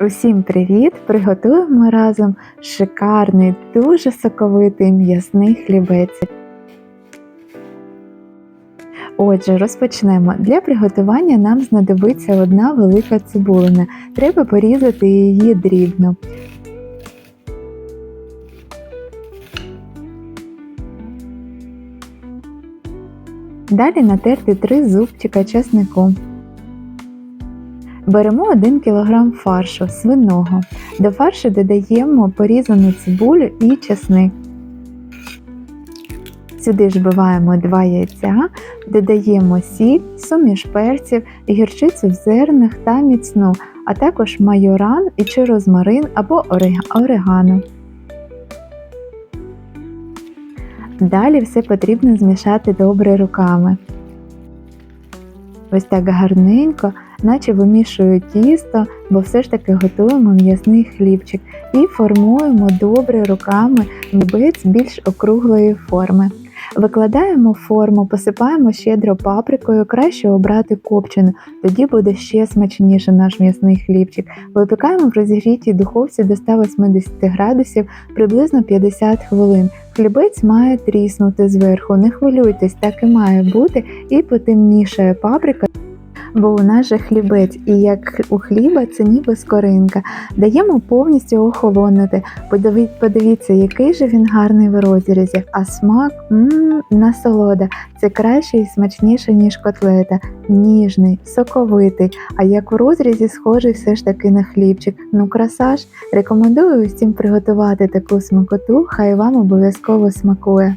Усім привіт! Приготуємо разом шикарний, дуже соковитий м'ясний хлібець. Отже, розпочнемо. Для приготування нам знадобиться одна велика цибулина. Треба порізати її дрібно. Далі натерти 3 зубчика чеснику. Беремо 1 кг фаршу свиного. До фаршу додаємо порізану цибулю і чесник. Сюди ж вбиваємо 2 яйця, додаємо сіль, суміш перців, гірчицю в зернах та міцну, а також майоран і чи розмарин або орега- орегано. Далі все потрібно змішати добре руками. Ось так гарненько, наче вимішую тісто, бо все ж таки готуємо м'ясний хлібчик і формуємо добре руками хлібець більш округлої форми. Викладаємо форму, посипаємо щедро паприкою, краще обрати копчену, тоді буде ще смачніше наш м'ясний хлібчик. Випікаємо в розігрітій духовці до 180 градусів приблизно 50 хвилин. Хлібець має тріснути зверху, не хвилюйтесь, так і має бути, і потемнішає паприка. Бо у нас же хлібець, і як у хліба це ніби скоринка. Даємо повністю охолонути. Подиві- Подивіться, який же він гарний в розрізі, а смак м насолода. Це краще і смачніше, ніж котлета. Ніжний, соковитий, а як у розрізі схожий все ж таки на хлібчик. Ну краса ж. Рекомендую усім приготувати таку смакоту, хай вам обов'язково смакує.